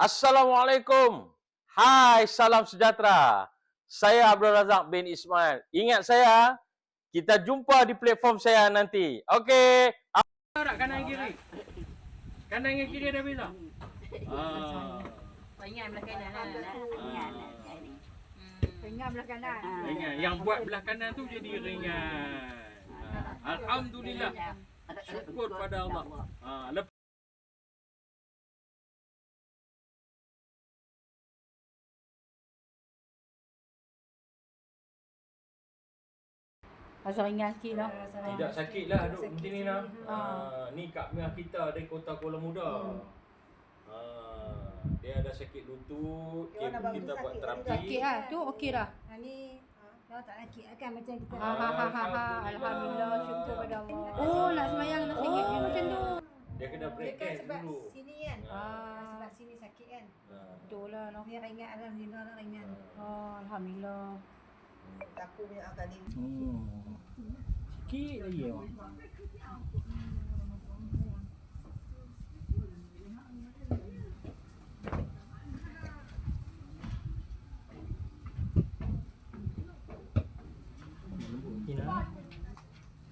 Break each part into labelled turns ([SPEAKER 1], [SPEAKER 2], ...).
[SPEAKER 1] Assalamualaikum. Hai, salam sejahtera. Saya Abdul Razak bin Ismail. Ingat saya, kita jumpa di platform saya nanti. Okey.
[SPEAKER 2] Kanan kiri. Kanan dengan kiri dah bila? Ah.
[SPEAKER 3] Ringan belah kanan lah.
[SPEAKER 4] Ringan
[SPEAKER 2] Ah.
[SPEAKER 3] Ringan belah kanan.
[SPEAKER 4] Ah.
[SPEAKER 2] Ringan. Yang buat belah kanan tu jadi ringan. Ah. Alhamdulillah. Syukur pada Allah. Ah, lepas
[SPEAKER 3] Rasa ringan sikit lah.
[SPEAKER 2] tidak sakit lah duduk macam ni lah. Ah, ni Kak Mia kita dari kota Kuala Muda. Ah, dia ada sakit lutut,
[SPEAKER 5] Dia
[SPEAKER 2] kita, buat
[SPEAKER 5] sakit
[SPEAKER 2] terapi.
[SPEAKER 3] Sakit lah. Tu okey dah.
[SPEAKER 5] Ha ni kalau tak sakit kan macam kita.
[SPEAKER 3] Ha ha ha ha. ha. Alhamdulillah. Syukur pada Allah. Oh nak semayang nak singit oh. macam tu.
[SPEAKER 2] Dia kena
[SPEAKER 5] Dia
[SPEAKER 2] break
[SPEAKER 5] kan
[SPEAKER 2] kan
[SPEAKER 5] sebab
[SPEAKER 2] dulu.
[SPEAKER 5] sini kan.
[SPEAKER 3] Ah.
[SPEAKER 5] Sebab sini sakit kan.
[SPEAKER 2] Ah.
[SPEAKER 3] Betul lah. No.
[SPEAKER 5] Ni ringan alhamdulillah lah ringan.
[SPEAKER 3] Oh, Alhamdulillah.
[SPEAKER 5] Takumi
[SPEAKER 2] Academy. Oh. Chiquita lleva.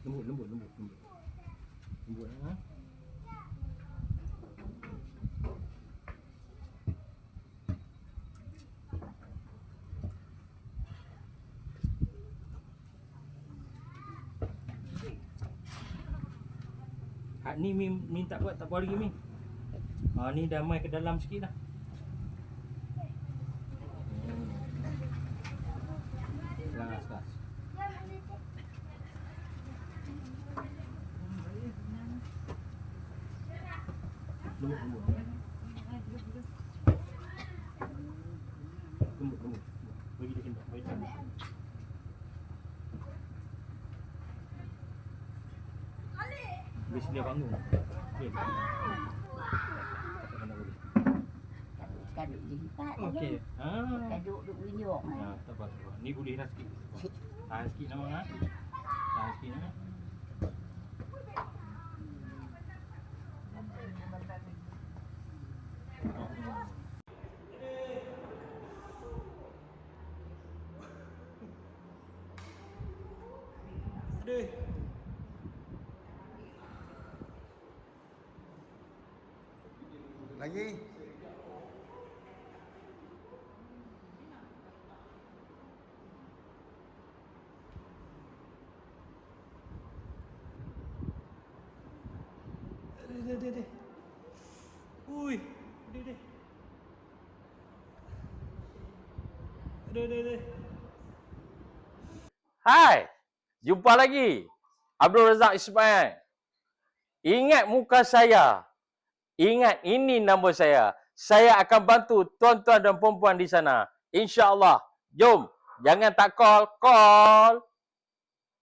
[SPEAKER 2] lembut lembut lembut lembut lembut ha Hak ni mi, mi tak buat tak buat lagi mi. Ha ni dah mai ke dalam sikit dah. Kelas kelas. Lembut lembut. Biasa dia bangun. Okey. Tak kena boleh.
[SPEAKER 4] Kaduk dia lipat lagi.
[SPEAKER 2] Okey. Ha.
[SPEAKER 4] Kaduk duk winjok.
[SPEAKER 2] Ha, tak apa, tak apa. Ni boleh dah sikit. Tahan sikit nama ha. Tahan sikit ha. Aduh.
[SPEAKER 6] Lagi?
[SPEAKER 2] Aduh, aduh. Ui, aduh, aduh.
[SPEAKER 1] Hai. Jumpa lagi. Abdul Razak Ismail. Ingat muka saya. Ingat ini nombor saya. Saya akan bantu tuan-tuan dan perempuan di sana. InsyaAllah. Jom. Jangan tak call. Call.